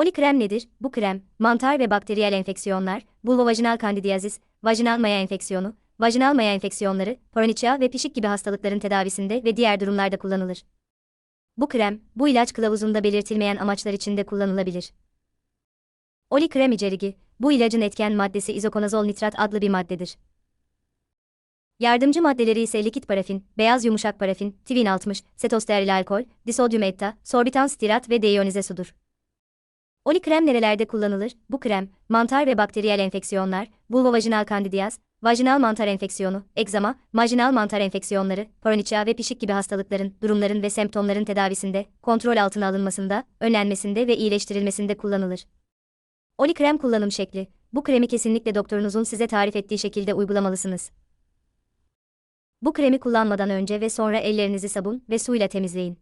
Oli krem nedir? Bu krem, mantar ve bakteriyel enfeksiyonlar, vulvovajinal kandidiyazis, vajinal maya enfeksiyonu, vajinal maya enfeksiyonları, paroniçya ve pişik gibi hastalıkların tedavisinde ve diğer durumlarda kullanılır. Bu krem, bu ilaç kılavuzunda belirtilmeyen amaçlar için de kullanılabilir. Oli krem içeriği, bu ilacın etken maddesi izokonazol nitrat adlı bir maddedir. Yardımcı maddeleri ise likit parafin, beyaz yumuşak parafin, tivin 60, setosteril alkol, disodyum etta, sorbitan stirat ve deyonize sudur. Oli krem nerelerde kullanılır? Bu krem, mantar ve bakteriyel enfeksiyonlar, vulvovajinal kandidiyaz, vajinal mantar enfeksiyonu, egzama, majinal mantar enfeksiyonları, paroniçya ve pişik gibi hastalıkların, durumların ve semptomların tedavisinde, kontrol altına alınmasında, önlenmesinde ve iyileştirilmesinde kullanılır. Oli krem kullanım şekli. Bu kremi kesinlikle doktorunuzun size tarif ettiği şekilde uygulamalısınız. Bu kremi kullanmadan önce ve sonra ellerinizi sabun ve suyla temizleyin.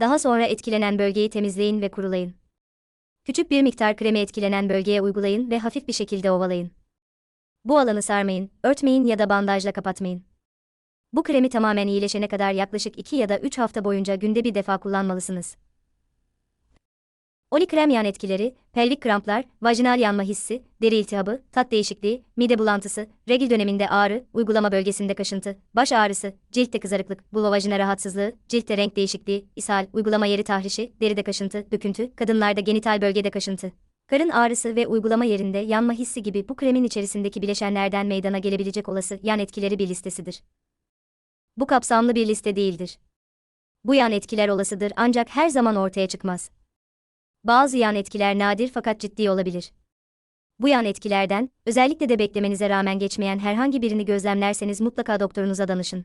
Daha sonra etkilenen bölgeyi temizleyin ve kurulayın. Küçük bir miktar kremi etkilenen bölgeye uygulayın ve hafif bir şekilde ovalayın. Bu alanı sarmayın, örtmeyin ya da bandajla kapatmayın. Bu kremi tamamen iyileşene kadar yaklaşık 2 ya da 3 hafta boyunca günde bir defa kullanmalısınız. Oli krem yan etkileri, pelvik kramplar, vajinal yanma hissi, deri iltihabı, tat değişikliği, mide bulantısı, regil döneminde ağrı, uygulama bölgesinde kaşıntı, baş ağrısı, ciltte kızarıklık, vulvovajina rahatsızlığı, ciltte renk değişikliği, ishal, uygulama yeri tahrişi, deride kaşıntı, döküntü, kadınlarda genital bölgede kaşıntı. Karın ağrısı ve uygulama yerinde yanma hissi gibi bu kremin içerisindeki bileşenlerden meydana gelebilecek olası yan etkileri bir listesidir. Bu kapsamlı bir liste değildir. Bu yan etkiler olasıdır ancak her zaman ortaya çıkmaz. Bazı yan etkiler nadir fakat ciddi olabilir. Bu yan etkilerden, özellikle de beklemenize rağmen geçmeyen herhangi birini gözlemlerseniz mutlaka doktorunuza danışın.